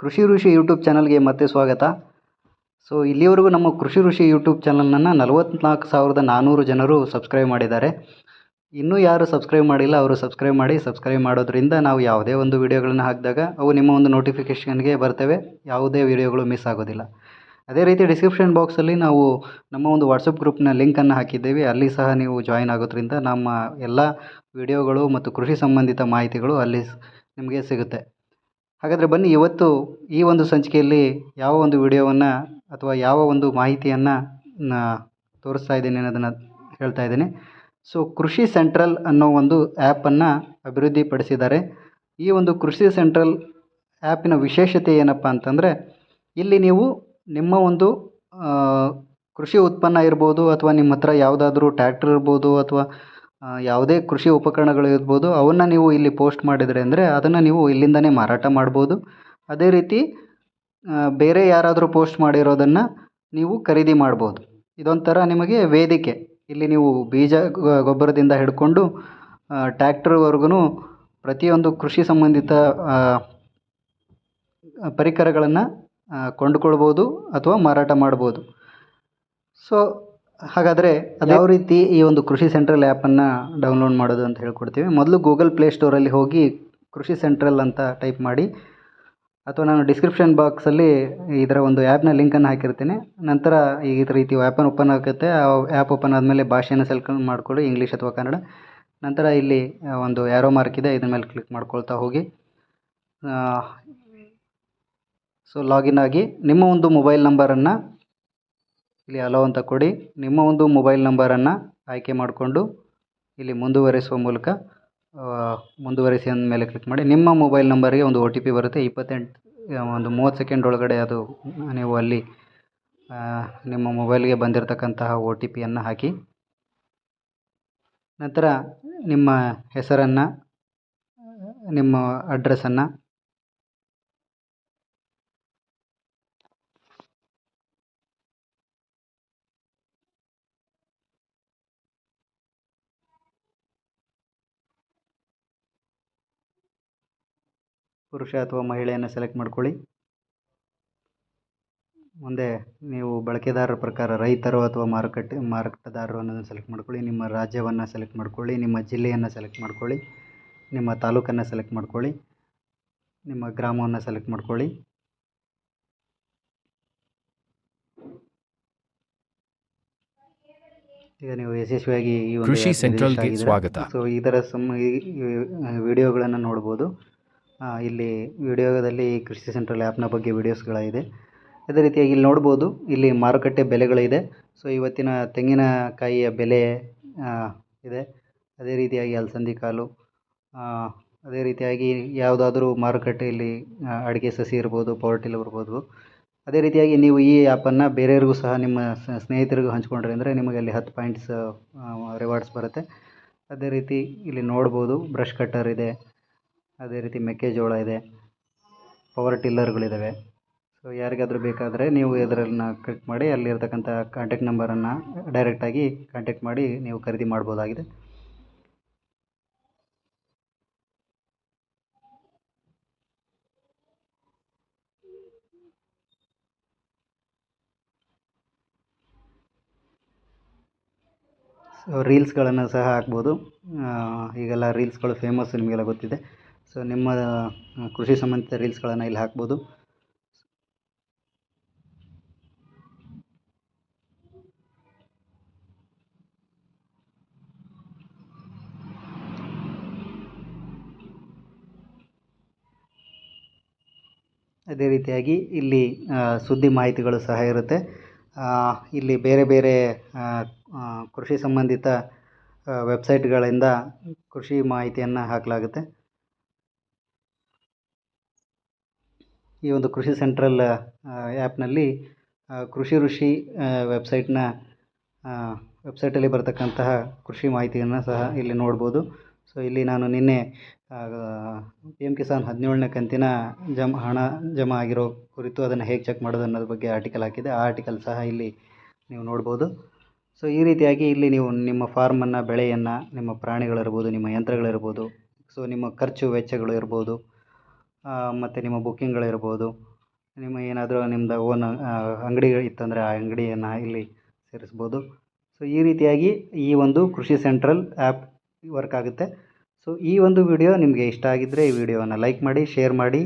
ಕೃಷಿ ಋಷಿ ಯೂಟ್ಯೂಬ್ ಚಾನಲ್ಗೆ ಮತ್ತೆ ಸ್ವಾಗತ. ಸೊ, ಇಲ್ಲಿವರೆಗೂ ನಮ್ಮ ಕೃಷಿ ಋಷಿ ಯೂಟ್ಯೂಬ್ ಚಾನಲನ್ನು ನಲವತ್ತ್ನಾಲ್ಕು ಸಾವಿರದ ನಾನ್ನೂರು ಜನರು ಸಬ್ಸ್ಕ್ರೈಬ್ ಮಾಡಿದ್ದಾರೆ. ಇನ್ನೂ ಯಾರು ಸಬ್ಸ್ಕ್ರೈಬ್ ಮಾಡಿಲ್ಲ, ಅವರು ಸಬ್ಸ್ಕ್ರೈಬ್ ಮಾಡಿ, ಸಬ್ಸ್ಕ್ರೈಬ್ ಮಾಡೋದ್ರಿಂದ ನಾವು ಯಾವುದೇ ಒಂದು ವಿಡಿಯೋಗಳನ್ನು ಹಾಕಿದಾಗ ಅವು ನಿಮ್ಮ ಒಂದು ನೋಟಿಫಿಕೇಷನ್ಗೆ ಬರ್ತವೆ, ಯಾವುದೇ ವಿಡಿಯೋಗಳು ಮಿಸ್ ಆಗೋದಿಲ್ಲ. ಅದೇ ರೀತಿ ಡಿಸ್ಕ್ರಿಪ್ಷನ್ ಬಾಕ್ಸಲ್ಲಿ ನಾವು ನಮ್ಮ ಒಂದು ವಾಟ್ಸಪ್ ಗ್ರೂಪ್ನ ಲಿಂಕನ್ನು ಹಾಕಿದ್ದೇವೆ, ಅಲ್ಲಿ ಸಹ ನೀವು ಜಾಯಿನ್ ಆಗೋದ್ರಿಂದ ನಮ್ಮ ಎಲ್ಲ ವಿಡಿಯೋಗಳು ಮತ್ತು ಕೃಷಿ ಸಂಬಂಧಿತ ಮಾಹಿತಿಗಳು ಅಲ್ಲಿ ನಿಮಗೆ ಸಿಗುತ್ತೆ. ಹಾಗಾದರೆ ಬನ್ನಿ, ಇವತ್ತು ಈ ಒಂದು ಸಂಚಿಕೆಯಲ್ಲಿ ಯಾವ ಒಂದು ವಿಡಿಯೋವನ್ನು ಅಥವಾ ಯಾವ ಒಂದು ಮಾಹಿತಿಯನ್ನು ತೋರಿಸ್ತಾ ಇದ್ದೀನಿ ಅನ್ನೋದನ್ನು ಹೇಳ್ತಾ ಇದ್ದೀನಿ. ಸೊ, ಕೃಷಿ ಸೆಂಟ್ರಲ್ ಅನ್ನೋ ಒಂದು ಆ್ಯಪನ್ನು ಅಭಿವೃದ್ಧಿಪಡಿಸಿದ್ದಾರೆ. ಈ ಒಂದು ಕೃಷಿ ಸೆಂಟ್ರಲ್ ಆ್ಯಪಿನ ವಿಶೇಷತೆ ಏನಪ್ಪ ಅಂತಂದರೆ, ಇಲ್ಲಿ ನೀವು ನಿಮ್ಮ ಒಂದು ಕೃಷಿ ಉತ್ಪನ್ನ ಇರ್ಬೋದು ಅಥವಾ ನಿಮ್ಮ ಹತ್ರ ಯಾವುದಾದ್ರೂ ಟ್ಯಾಕ್ಟ್ರ್ ಇರ್ಬೋದು ಅಥವಾ ಯಾವುದೇ ಕೃಷಿ ಉಪಕರಣಗಳು ಇರ್ಬೋದು, ಅವನ್ನು ನೀವು ಇಲ್ಲಿ ಪೋಸ್ಟ್ ಮಾಡಿದರೆ ಅಂದರೆ ಅದನ್ನು ನೀವು ಇಲ್ಲಿಂದಲೇ ಮಾರಾಟ ಮಾಡ್ಬೋದು. ಅದೇ ರೀತಿ ಬೇರೆ ಯಾರಾದರೂ ಪೋಸ್ಟ್ ಮಾಡಿರೋದನ್ನು ನೀವು ಖರೀದಿ ಮಾಡ್ಬೋದು. ಇದೊಂಥರ ನಿಮಗೆ ವೇದಿಕೆ. ಇಲ್ಲಿ ನೀವು ಬೀಜ ಗೊಬ್ಬರದಿಂದ ಹಿಡ್ಕೊಂಡು ಟ್ಯಾಕ್ಟ್ರ್ವರ್ಗೂ ಪ್ರತಿಯೊಂದು ಕೃಷಿ ಸಂಬಂಧಿತ ಪರಿಕರಗಳನ್ನು ಕೊಂಡುಕೊಳ್ಬೋದು ಅಥವಾ ಮಾರಾಟ ಮಾಡ್ಬೋದು. ಸೊ ಹಾಗಾದರೆ ಅದು ಯಾವ ರೀತಿ ಈ ಒಂದು ಕೃಷಿ ಸೆಂಟ್ರಲ್ ಆ್ಯಪನ್ನು ಡೌನ್ಲೋಡ್ ಮಾಡೋದು ಅಂತ ಹೇಳ್ಕೊಡ್ತೀವಿ. ಮೊದಲು ಗೂಗಲ್ ಪ್ಲೇ ಸ್ಟೋರಲ್ಲಿ ಹೋಗಿ ಕೃಷಿ ಸೆಂಟ್ರಲ್ ಅಂತ ಟೈಪ್ ಮಾಡಿ ಅಥವಾ ನಾನು ಡಿಸ್ಕ್ರಿಪ್ಷನ್ ಬಾಕ್ಸಲ್ಲಿ ಇದರ ಒಂದು ಆ್ಯಪ್ನ ಲಿಂಕನ್ನು ಹಾಕಿರ್ತೀನಿ. ನಂತರ ಈ ರೀತಿ ಆ್ಯಪನ್ನು ಓಪನ್ ಆಗುತ್ತೆ. ಆ ಆ್ಯಪ್ ಓಪನ್ ಆದಮೇಲೆ ಭಾಷೆಯನ್ನು ಸೆಲೆಕ್ಟ್ ಮಾಡಿಕೊಳ್ಳಿ ಇಂಗ್ಲೀಷ್ ಅಥವಾ ಕನ್ನಡ. ನಂತರ ಇಲ್ಲಿ ಒಂದು ಯಾರೋ ಮಾರ್ಕ್ ಇದೆ ಇದ್ರ ಮೇಲೆ ಕ್ಲಿಕ್ ಮಾಡ್ಕೊಳ್ತಾ ಹೋಗಿ. ಸೊ ಲಾಗಿನ್ ಆಗಿ ನಿಮ್ಮ ಒಂದು ಮೊಬೈಲ್ ನಂಬರನ್ನು ಇಲ್ಲಿ ಅಲೋ ಅಂತ ಕೊಡಿ. ನಿಮ್ಮ ಒಂದು ಮೊಬೈಲ್ ನಂಬರನ್ನು ಆಯ್ಕೆ ಮಾಡಿಕೊಂಡು ಇಲ್ಲಿ ಮುಂದುವರಿಸುವ ಮೂಲಕ ಮುಂದುವರೆಸಿ ಮುಂದುವರಿಸಿ ಅಂದ ಮೇಲೆ ಕ್ಲಿಕ್ ಮಾಡಿ. ನಿಮ್ಮ ಮೊಬೈಲ್ ನಂಬರಿಗೆ ಒಂದು ಒ ಟಿ ಪಿ ಬರುತ್ತೆ. ಇಪ್ಪತ್ತೆಂಟು ಒಂದು ಮೂವತ್ತು ಸೆಕೆಂಡ್ ಒಳಗಡೆ ಅದು ನೀವು ಅಲ್ಲಿ ನಿಮ್ಮ ಮೊಬೈಲ್ಗೆ ಬಂದಿರತಕ್ಕಂತಹ ಒ ಟಿ ಪಿಯನ್ನು ಹಾಕಿ. ನಂತರ ನಿಮ್ಮ ಹೆಸರನ್ನು, ನಿಮ್ಮ ಅಡ್ರೆಸ್ಸನ್ನು ಪುರುಷ ಅಥವಾ ಮಹಿಳೆಯನ್ನು ಸೆಲೆಕ್ಟ್ ಮಾಡ್ಕೊಳ್ಳಿ. ಮುಂದೆ ನೀವು ಬಳಕೆದಾರರ ಪ್ರಕಾರ ರೈತರು ಅಥವಾ ಮಾರುಕಟ್ಟೆ ಮಾರಾಟಗಾರರು ಅನ್ನೋದನ್ನು ಸೆಲೆಕ್ಟ್ ಮಾಡ್ಕೊಳ್ಳಿ. ನಿಮ್ಮ ರಾಜ್ಯವನ್ನು ಸೆಲೆಕ್ಟ್ ಮಾಡ್ಕೊಳ್ಳಿ. ನಿಮ್ಮ ಜಿಲ್ಲೆಯನ್ನು ಸೆಲೆಕ್ಟ್ ಮಾಡ್ಕೊಳ್ಳಿ. ನಿಮ್ಮ ತಾಲೂಕನ್ನು ಸೆಲೆಕ್ಟ್ ಮಾಡ್ಕೊಳ್ಳಿ. ನಿಮ್ಮ ಗ್ರಾಮವನ್ನು ಸೆಲೆಕ್ಟ್ ಮಾಡ್ಕೊಳ್ಳಿ. ಈಗ ನೀವು ಯಶಸ್ವಿಯಾಗಿ ಈ ಒಂದು ಕೃಷಿ ಸೆಂಟ್ರಲ್ಗೆ ಸ್ವಾಗತ. ಸೊ ಇದರ ಸಮ ವಿಡಿಯೋಗಳನ್ನು ನೋಡ್ಬೋದು. ಇಲ್ಲಿ ವಿಡಿಯೋದಲ್ಲಿ ಕೃಷಿ ಸೆಂಟ್ರಲ್ ಆ್ಯಪ್ನ ಬಗ್ಗೆ ವಿಡಿಯೋಸ್ಗಳಿದೆ ಅದೇ ರೀತಿಯಾಗಿ ಇಲ್ಲಿ ನೋಡ್ಬೋದು, ಇಲ್ಲಿ ಮಾರುಕಟ್ಟೆ ಬೆಲೆಗಳಿದೆ. ಸೊ, ಇವತ್ತಿನ ತೆಂಗಿನಕಾಯಿಯ ಬೆಲೆ ಇದೆ. ಅದೇ ರೀತಿಯಾಗಿ ಅಲಸಂದಿ ಕಾಳು ಅದೇ ರೀತಿಯಾಗಿ ಯಾವುದಾದ್ರೂ ಮಾರುಕಟ್ಟೆಯಲ್ಲಿ ಅಡಿಕೆ ಸಸಿ ಇರ್ಬೋದು ಪವರ್ ಟಿಲ್ಲರ್ ಇರ್ಬೋದು. ಅದೇ ರೀತಿಯಾಗಿ ನೀವು ಈ ಆ್ಯಪನ್ನು ಬೇರೆಯವ್ರಿಗೂ ಸಹ ನಿಮ್ಮ ಸ್ನೇಹಿತರಿಗೂ ಹಂಚ್ಕೊಂಡ್ರೆ ಅಂದರೆ ನಿಮಗೆ ಅಲ್ಲಿ ಹತ್ತು ಪಾಯಿಂಟ್ಸ್ ರಿವಾರ್ಡ್ಸ್ ಬರುತ್ತೆ. ಅದೇ ರೀತಿ ಇಲ್ಲಿ ನೋಡ್ಬೋದು ಬ್ರಷ್ ಕಟ್ಟರ್ ಇದೆ. ಅದೇ ರೀತಿ ಮೆಕ್ಕೆಜೋಳ ಇದೆ. ಪವರ್ ಟಿಲ್ಲರ್ಗಳಿದ್ದಾವೆ ಸೊ ಯಾರಿಗಾದರೂ ಬೇಕಾದರೆ ನೀವು ಇದರನ್ನ ಕ್ಲಿಕ್ ಮಾಡಿ, ಅಲ್ಲಿರ್ತಕ್ಕಂಥ ಕಾಂಟ್ಯಾಕ್ಟ್ ನಂಬರನ್ನು ಡೈರೆಕ್ಟಾಗಿ ಕಾಂಟ್ಯಾಕ್ಟ್ ಮಾಡಿ ನೀವು ಖರೀದಿ ಮಾಡ್ಬೋದಾಗಿದೆ. ಸೊ ರೀಲ್ಸ್ಗಳನ್ನು ಸಹ ಹಾಕ್ಬೋದು. ಈಗೆಲ್ಲ ರೀಲ್ಸ್ಗಳು ಫೇಮಸ್ ನಿಮಗೆಲ್ಲ ಗೊತ್ತಿದೆ. ಸೊ ನಿಮ್ಮ ಕೃಷಿ ಸಂಬಂಧಿತ ರೀಲ್ಸ್ಗಳನ್ನು ಇಲ್ಲಿ ಹಾಕ್ಬೋದು. ಅದೇ ರೀತಿಯಾಗಿ ಇಲ್ಲಿ ಸುದ್ದಿ ಮಾಹಿತಿಗಳು ಸಹ ಇರುತ್ತೆ. ಇಲ್ಲಿ ಬೇರೆ ಬೇರೆ ಕೃಷಿ ಸಂಬಂಧಿತ ವೆಬ್ಸೈಟ್ಗಳಿಂದ ಕೃಷಿ ಮಾಹಿತಿಯನ್ನು ಹಾಕಲಾಗುತ್ತೆ. ಈ ಒಂದು ಕೃಷಿ ಸೆಂಟ್ರಲ್ ಆ್ಯಪ್ನಲ್ಲಿ ಕೃಷಿ ಋಷಿ ವೆಬ್ಸೈಟ್ನ ವೆಬ್ಸೈಟಲ್ಲಿ ಬರತಕ್ಕಂತಹ ಕೃಷಿ ಮಾಹಿತಿಯನ್ನು ಸಹ ಇಲ್ಲಿ ನೋಡ್ಬೋದು. ಸೊ, ಇಲ್ಲಿ ನಾನು ನಿನ್ನೆ ಪಿ ಎಂ ಕಿಸಾನ್ ಹದಿನೇಳನೇ ಕಂತಿನ ಜಮ್, ಹಣ ಜಮಾ ಆಗಿರೋ ಕುರಿತು ಅದನ್ನು ಹೇಗೆ ಚೆಕ್ ಮಾಡೋದು ಅನ್ನೋದ್ರ ಬಗ್ಗೆ ಆರ್ಟಿಕಲ್ ಹಾಕಿದೆ ಆ ಆರ್ಟಿಕಲ್ ಸಹ ಇಲ್ಲಿ ನೀವು ನೋಡ್ಬೋದು. ಸೊ, ಈ ರೀತಿಯಾಗಿ ಇಲ್ಲಿ ನೀವು ನಿಮ್ಮ ಫಾರ್ಮನ್ನು, ಬೆಳೆಯನ್ನು, ನಿಮ್ಮ ಪ್ರಾಣಿಗಳಿರ್ಬೋದು, ನಿಮ್ಮ ಯಂತ್ರಗಳಿರ್ಬೋದು, ಸೊ, ನಿಮ್ಮ ಖರ್ಚು ವೆಚ್ಚಗಳು ಇರ್ಬೋದು ಮತ್ತು ನಿಮ್ಮ ಬುಕ್ಕಿಂಗ್ಗಳಿರ್ಬೋದು. ನಿಮ್ಮ ಏನಾದರೂ ನಿಮ್ದು ಓನ್ ಅಂಗಡಿ ಇತ್ತಂದರೆ ಆ ಅಂಗಡಿಯನ್ನು ಇಲ್ಲಿ ಸೇರಿಸ್ಬೋದು. ಸೊ ಈ ರೀತಿಯಾಗಿ ಈ ಒಂದು ಕೃಷಿ ಸೆಂಟ್ರಲ್ ಆ್ಯಪ್ ವರ್ಕ್ ಆಗುತ್ತೆ. ಸೊ ಈ ಒಂದು ವಿಡಿಯೋ ನಿಮಗೆ ಇಷ್ಟ ಆಗಿದ್ದರೆ ಈ ವಿಡಿಯೋವನ್ನು ಲೈಕ್ ಮಾಡಿ, ಶೇರ್ ಮಾಡಿ.